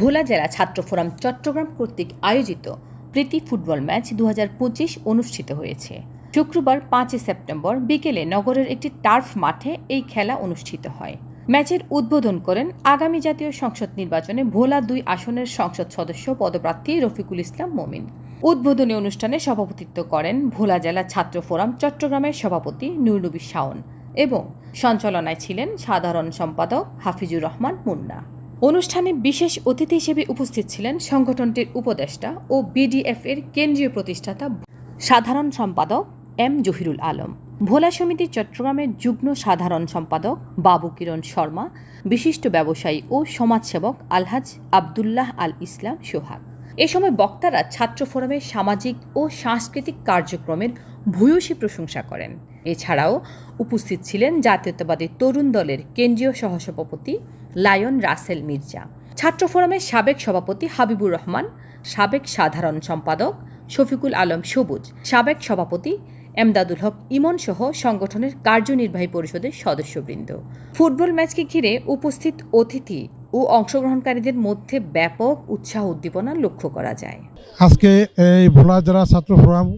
ভোলা জেলা ছাত্র ফোরাম চট্টগ্রাম কর্তৃক আয়োজিত প্রীতি ফুটবল ম্যাচ দু হাজার পঁচিশ অনুষ্ঠিত হয়েছে। শুক্রবার পাঁচই সেপ্টেম্বর বিকেলে নগরের একটি টার্ফ মাঠে এই খেলা অনুষ্ঠিত হয়। ম্যাচের উদ্বোধন করেন আগামী জাতীয় সংসদ নির্বাচনে ভোলা দুই আসনের সংসদ সদস্য পদপ্রার্থী রফিকুল ইসলাম মমিন। উদ্বোধনী অনুষ্ঠানে সভাপতিত্ব করেন ভোলা জেলা ছাত্র ফোরাম চট্টগ্রামের সভাপতি নুরনবী শাওন। এবং সঞ্চালনায় ছিলেন সাধারণ সম্পাদক হাফিজুর রহমান মুন্না। অনুষ্ঠানে বিশেষ অতিথি হিসেবে উপস্থিত ছিলেন সংগঠনটির উপদেষ্টা ও বিডিএফ এর কেন্দ্রীয় প্রতিষ্ঠাতা সাধারণ সম্পাদক এম জহিরুল আলম। ভোলা সমিতি চট্টগ্রামের যুগ্ম সাধারণ সম্পাদক বাবু কিরণ শর্মা, বিশিষ্ট ব্যবসায়ী ও সমাজসেবক আলহাজ আবদুল্লাহ আল ইসলাম সোহাগ। এ সময় বক্তারা ছাত্র ফোরামের সামাজিক ও সাংস্কৃতিক কার্যক্রমের ভূয়সী প্রশংসা করেন। এছাড়াও উপস্থিত ছিলেন জাতীয়তাবাদী তরুণ দলের কেন্দ্রীয় সহসভাপতি লায়ন রাসেল মির্জা, ছাত্র ফোরামের সাবেক সভাপতি হাবিবুর রহমান, সাবেক সাধারণ সম্পাদক শফিকুল আলম সবুজ, সাবেক সভাপতি এমদাদুল হক, ইমন সহ সংগঠনের কার্যনির্বাহী পরিষদের সদস্যবৃন্দ। ফুটবল ম্যাচকে ঘিরে উপস্থিত অতিথি ও অংশগ্রহণকারীদের মধ্যে ব্যাপক উৎসাহ উদ্দীপনা লক্ষ্য করা যায়। আজকে এই ভোলা জেলা ছাত্র ফোরাম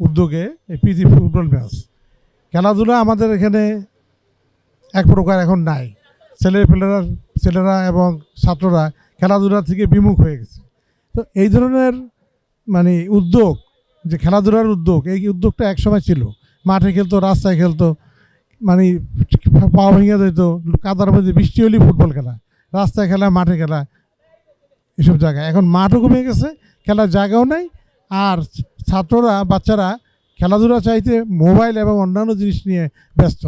উদ্যোগে এই প্রীতি ফুটবল ম্যাচ। খেলাধুলা আমাদের এখানে এক প্রকার এখন নাই। ছেলেপেলেরা ছেলেরা এবং ছাত্ররা খেলাধুলা থেকে বিমুখ হয়ে গেছে। তো এই ধরনের মানে উদ্যোগ যে খেলাধুলার উদ্যোগ, এই উদ্যোগটা একসময় ছিল। মাঠে খেলতো, রাস্তায় খেলতো মানে পা ভেঙে যেত কাদার মধ্যে বৃষ্টি হলেই ফুটবল খেলা, রাস্তায় খেলা, মাঠে খেলা, এসব জায়গায়। এখন মাঠও কমে গেছে, খেলার জায়গাও নেই, আর ছাত্ররা, বাচ্চারা খেলাধুলা চাইতে মোবাইল এবং অন্যান্য জিনিস নিয়ে ব্যস্ত।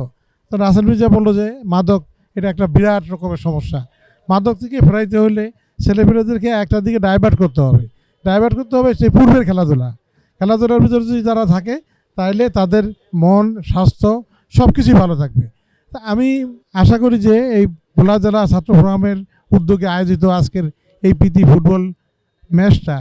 তো রাসেল মির্জা বলল যে, মাদক এটা একটা বিরাট রকমের সমস্যা। মাদক থেকে ফেরাইতে হলে ছেলেপেলেদেরকে একটা দিকে ডাইভার্ট করতে হবে। ডাইভার্ট করতে হবে সেই পূর্বের খেলাধুলা। খেলাধুলার ভিতরে যদি তারা থাকে তাহলে তাদের মন, স্বাস্থ্য সব কিছুই ভালো থাকবে। তা আমি আশা করি যে এই ভোলা জেলা ছাত্র ফোরামের উদ্যোগে আয়োজিত আজকের এই প্রীতি ফুটবল ম্যাচটা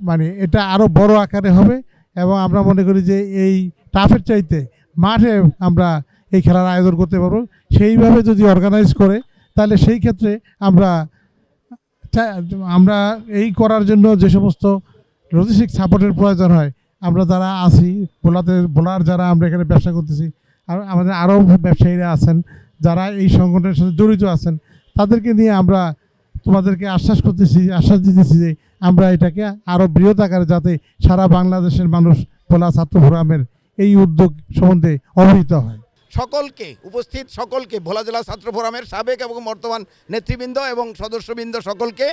মানে এটা আরও বড় আকারে হবে এবং আমরা মনে করি যে এই টাফের চাইতে মাঠে আমরা এই খেলার আয়োজন করতে পারব। সেইভাবে যদি অর্গানাইজ করে, তাহলে সেই ক্ষেত্রে আমরা আমরা এই করার জন্য যে সমস্ত লজিস্টিক সাপোর্টের প্রয়োজন হয়। আমরা যারা আছি বোলাতে বোলার যারা আমরা এখানে ব্যবসা করতেছি, আর আমাদের আরও ব্যবসায়ীরা আছেন, যারা এই সংগঠনের সাথে জড়িত আছেন, তাদেরকে নিয়ে আমরা তোমাদেরকে আশ্বাস করতেছি, আশ্বাস দিতেছি যে আমরা এটাকে আরও বৃহৎ আকারে যাতে সারা বাংলাদেশের মানুষ বোলা ছাত্র ফোরামের এই উদ্যোগ সম্বন্ধে অবহিত হয়। সকলকে উপস্থিত, সকলকে ভোলা জেলা ছাত্র ফোরামের সাবেক এবং বর্তমান নেতৃবৃন্দ এবং সদস্যবৃন্দ সকলকে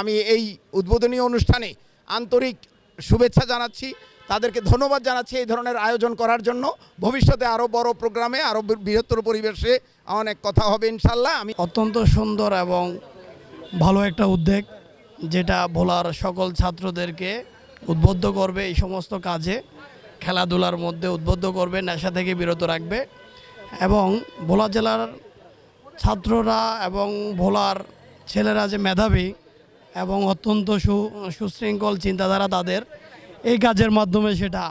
আমি এই উদ্বোধনী অনুষ্ঠানে আন্তরিক শুভেচ্ছা জানাচ্ছি। তাদেরকে ধন্যবাদ জানাচ্ছি এই ধরনের আয়োজন করার জন্য। ভবিষ্যতে আরও বড় প্রোগ্রামে আরও বৃহত্তর পরিবেশে অনেক কথা হবে ইনশাল্লাহ আমি অত্যন্ত সুন্দর এবং ভালো একটা উদ্যোগ যেটা ভোলার সকল ছাত্রদেরকে উদ্বুদ্ধ করবে এই সমস্ত কাজে। খেলাধুলার মধ্যে উদ্বুদ্ধ করবে, নেশা থেকে বিরত রাখবে এবং ভোলা জেলার ছাত্ররা এবং ভোলার ছেলেরা যে মেধাবী এবং অত্যন্ত সু, সুশৃঙ্খল চিন্তাধারা তাদের। এই কাজের মাধ্যমে সেটা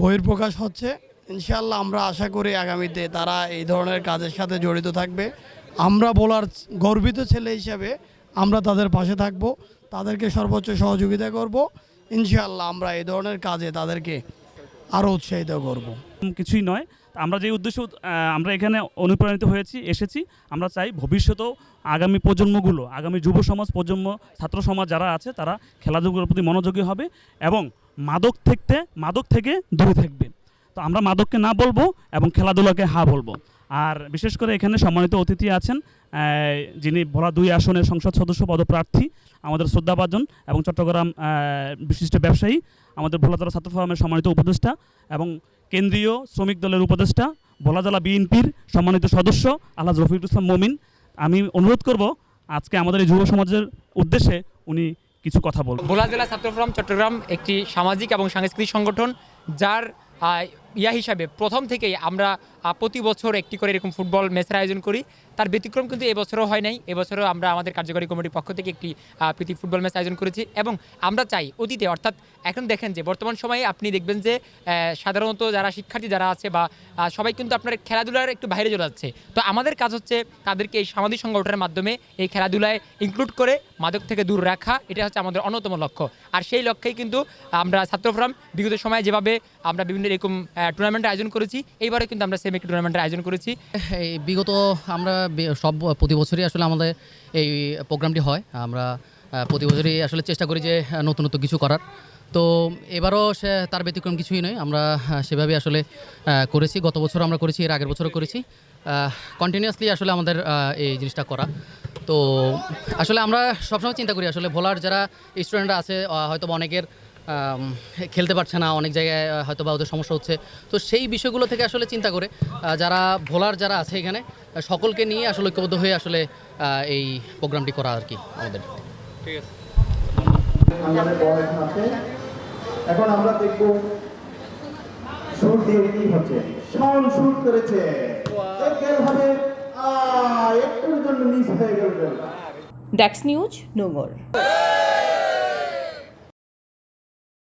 বহির্প্রকাশ হচ্ছে। ইনশাল্লাহ আমরা আশা করি আগামীতে তারা এই ধরনের কাজের সাথে জড়িত থাকবে। আমরা বলার গর্বিত ছেলে হিসাবে আমরা তাদের পাশে থাকব, তাদেরকে সর্বোচ্চ সহযোগিতা করব। ইনশাল্লাহ আমরা এই ধরনের কাজে তাদেরকে আরও উৎসাহিত করব। কিছুই নয়। আমরা যে উদ্দেশ্য আমরা এখানে অনুপ্রাণিত হয়েছি, এসেছি, আমরা চাই ভবিষ্যতেও আগামী প্রজন্মগুলো, আগামী যুব সমাজ, প্রজন্ম, ছাত্র সমাজ যারা আছে, তারা খেলাধুলার প্রতি মনোযোগী হবে এবং মাদক থেকে মাদক থেকে দূরে থাকবে। তো আমরা মাদককে না বলব এবং খেলাধুলাকে হা বলব। আর বিশেষ করে এখানে সম্মানিত অতিথি আছেন যিনি ভোলা দুই আসনের সংসদ সদস্য, পদপ্রার্থী, আমাদের শ্রদ্ধাভাজন এবং চট্টগ্রাম বিশিষ্ট ব্যবসায়ী আমাদের ভোলা জেলা ছাত্র ফোরামের সম্মানিত উপদেষ্টা এবং কেন্দ্রীয় শ্রমিক দলের উপদেষ্টা ভোলা জেলা বিএনপির সম্মানিত সদস্য আল্লাহ রফিকুল ইসলাম মমিন। আমি অনুরোধ করব, আজকে আমাদের এই যুব সমাজের উদ্দেশ্যে উনি কিছু কথা বলবেন। ভোলা জেলা ছাত্র ফোরাম চট্টগ্রাম একটি সামাজিক এবং সাংস্কৃতিক সংগঠন, যার ইয়া হিসাবে প্রথম থেকেই আমরা প্রতি বছর একটি করে এরকম ফুটবল ম্যাচের আয়োজন করি। তার ব্যতিক্রম কিন্তু এবছরও হয় নাই। এবছরও আমরা আমাদের কার্যকরী কমিটির পক্ষ থেকে একটি প্রীতি ফুটবল ম্যাচ আয়োজন করেছি এবং আমরা চাই অতীতে, অর্থাৎ এখন দেখেন যে বর্তমান সময়ে আপনি দেখবেন যে সাধারণত যারা শিক্ষার্থী যারা আছে বা সবাই কিন্তু আপনার খেলাধুলার একটু বাইরে চলে যাচ্ছে। তো আমাদের কাজ হচ্ছে তাদেরকে এই সামাজিক সংগঠনের মাধ্যমে এই খেলাধুলায় ইনক্লুড করে মাদক থেকে দূর রাখা। এটা হচ্ছে আমাদের অন্যতম লক্ষ্য। আর সেই লক্ষ্যেই কিন্তু আমরা ছাত্র ফোরাম বিগত সময়ে যেভাবে আমরা বিভিন্ন এরকম টুর্নামেন্টের আয়োজন করেছি এইবারে কিন্তু আমরা সেম একটি টুর্নামেন্টের আয়োজন করেছি। এই বিগত আমরা সব প্রতি বছরই আসলে আমাদের এই প্রোগ্রামটি হয়। আমরা প্রতি বছরই আসলে চেষ্টা করি যে নতুন নতুন কিছু করার। তো এবারও সে তার ব্যতিক্রম কিছুই নয়। আমরা সেভাবে আসলে করেছি। গত বছর আমরা করেছি, এর আগের বছরও করেছি। কন্টিনিউয়াসলি আসলে আমাদের এই জিনিসটা করা। তো আসলে আমরা সবসময় চিন্তা করি, আসলে ভোলার যারা স্টুডেন্টরা আছে হয়তো অনেকের খেলতে পারছে না অনেক জায়গায় হয়তো বা ওদের সমস্যা হচ্ছে। তো সেই বিষয়গুলো থেকে আসলে চিন্তা করে যারা ভোলার যারা আছে এখানে সকলকে নিয়ে আসলে ঐক্যবদ্ধ হয়ে আসলে এই প্রোগ্রামটি করা আর কি আমাদের। পড়াশোনা আছে। এখন আমরা দেখব সুর দিয়ে কি হচ্ছে শাওন সুর করেছে। গেল হবে একটুর জন্য মিস হয়ে গেল। ড্যাক্স নিউজ নোঙর